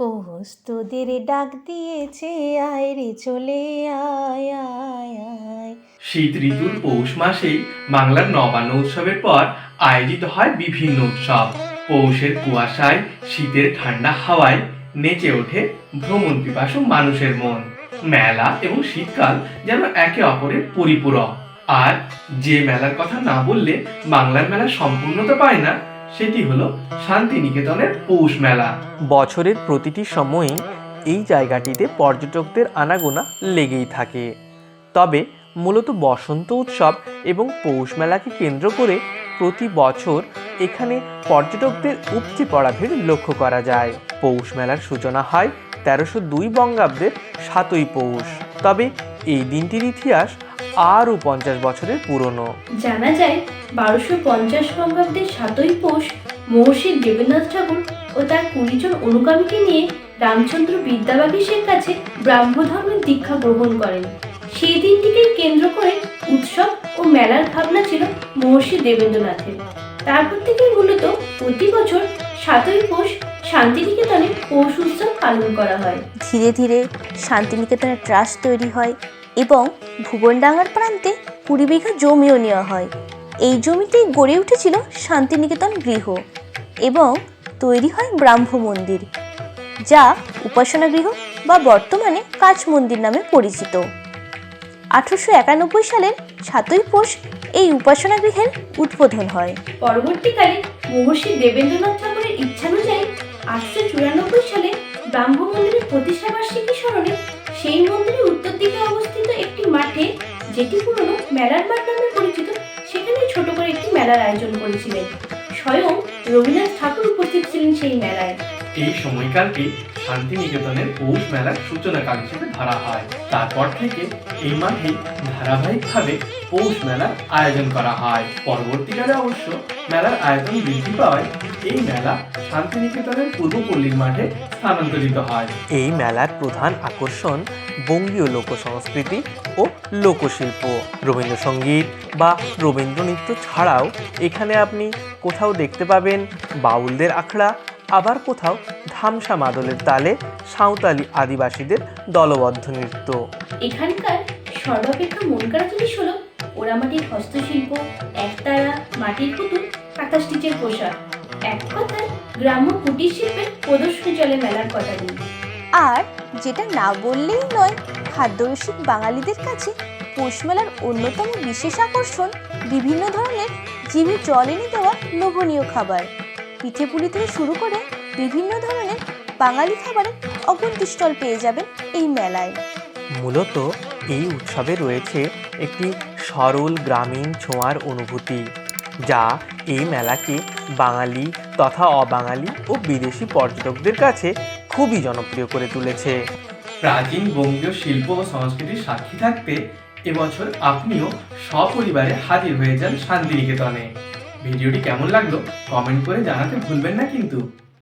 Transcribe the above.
পৌষ তোদের ডাক দিয়েছে, আয় রে চলে আয় আয় আয়। শীত ঋতুর পৌষ মাসেই বাংলার নবান্ন উৎসবের পর আয়োজিত হয় বিভিন্ন উৎসব। পৌষের কুয়াশায়, শীতের ঠান্ডা হাওয়ায় নেচে ওঠে ভ্রমণ পিপাসু মানুষের মন। মেলা এবং শীতকাল যেন একে অপরের পরিপূরক। আর যে মেলার কথা না বললে বাংলার মেলা সম্পূর্ণতা পায় না। সেটি হলো শান্তিনিকেতনের পৌষ মেলা। বছরের প্রতিটি সময়েই এই জায়গাটিতে পর্যটকদের আনাগোনা লেগেই থাকে। তবে মূলত বসন্ত উৎসব এবং পৌষ মেলাকে কেন্দ্র করে প্রতি বছর এখানে পর্যটকদের উপচে পড়া ভিড় লক্ষ্য করা যায়। পৌষ মেলার সূচনা হয় তেরোশো দুই বঙ্গাব্দের সাতই পৌষ। তবে এই দিনটির ইতিহাস আরও পঞ্চাশ বছরের পুরনো। জানা যায় বারোশো পঞ্চাশ বঙ্গাব্দের সাতই পৌষ মহর্ষি দেবেন্দ্রনাথ ঠাকুর ও তার কুড়ি জন অনুগামীকে নিয়ে রামচন্দ্র বিদ্যাবাগীশের কাছে ব্রাহ্ম ধর্মের দীক্ষা গ্রহণ করেন। সেই দিনটিকে কেন্দ্র করে উৎসব ও মেলার ভাবনা ছিল মহর্ষি দেবেন্দ্রনাথের। তারপর থেকে মূলত প্রতি বছর সাতই পৌষ শান্তিনিকেতনে পৌষ উৎসব পালন করা হয়। ধীরে ধীরে শান্তিনিকেতনের ট্রাস্ট তৈরি হয় এবং ভুবনডাঙ্গার প্রান্তে কুড়ি বিঘা জমিও নেওয়া হয়। এই জমিতেই গড়ে উঠেছিল শান্তিনিকেতন গৃহ এবং তৈরি হয় ব্রাহ্ম মন্দির, যা উপাসনা গৃহ বা বর্তমানে কাচ মন্দির নামে পরিচিত। আঠারোশো একানব্বই সালের সাতই পৌষ এই উপাসনা গৃহের উদ্বোধন হয়। পরবর্তীকালে মহর্ষি দেবেন্দ্রনাথ ঠাকুরের ইচ্ছানুযায়ী আটশো চুরানব্বই সালে ব্রাহ্ম মন্দিরের প্রতিষ্ঠাবার্ষিকী স্মরণে সেই মন্দিরের উত্তর দিকে অবস্থিত একটি মাঠে, যেটি পুরনো মেলার মাঠ নামে পরিচিত সেখানে ছোট করে একটি মেলার আয়োজন করেছিলেন। স্বয়ং রবীন্দ্রনাথ ঠাকুর উপস্থিত ছিলেন সেই মেলায়। এই সময়কালকে শান্তিনিকেতনের পৌষ মেলার সূচনাকাল হিসেবে ধরা হয়। তারপর থেকে এই মাঠে ধারাবাহিকভাবে পৌষ মেলার আয়োজন করা হয়। পরবর্তীকালে অবশ্য মেলার আয়তন বৃদ্ধি পাওয়ায় এই মেলা শান্তিনিকেতনের পূর্বপল্লীর মাঠে স্থানান্তরিত হয়। এই মেলার প্রধান আকর্ষণ বঙ্গীয় লোক সংস্কৃতি ও লোকশিল্প। রবীন্দ্রসঙ্গীত বা রবীন্দ্র নৃত্য ছাড়াও এখানে আপনি কোথাও দেখতে পাবেন বাউলদের আখড়া আবার কোথাও ধামসা মাদলের তালে সাঁওতালি আদিবাসীদের দলবদ্ধ নৃত্য। এখানকার সর্বাপেক্ষা মন করা জিনিস হলো পোড়ামাটির হস্তশিল্প একতারা মাটির পুতুল কাঁথা স্টিচের পোশাক। এক কথায় গ্রাম্য কুটির শিল্পের প্রদর্শনী চলে মেলার কথা দিন। আর যেটা না বললেই নয় খাদ্যরসিক বাঙালিদের কাছে পৌষ মেলার অন্যতম বিশেষ আকর্ষণ বিভিন্ন ধরনের জিভে জল এনে দেওয়া লোভনীয় খাবার। পিঠে পুলি থেকে শুরু করে বিভিন্ন ধরনের বাঙালি খাবারের অগুন্তি স্টল পেয়ে যাবেন এই মেলায়। মূলত এই উৎসবে রয়েছে একটি সরল গ্রামীণ ছোঁয়ার অনুভূতি। যা এই মেলাকে বাঙালি তথা অবাঙালি ও বিদেশি পর্যটকদের কাছে খুবই জনপ্রিয় করে তুলেছে। প্রাচীন বঙ্গীয় শিল্প ও সংস্কৃতির সাক্ষী থাকতে এবছর আপনিও সপরিবারে হাজির হয়ে যান শান্তিনিকেতনে। ভিডিওটি কেমন লাগল কমেন্ট করে জানাতে ভুলবেন না কিন্তু।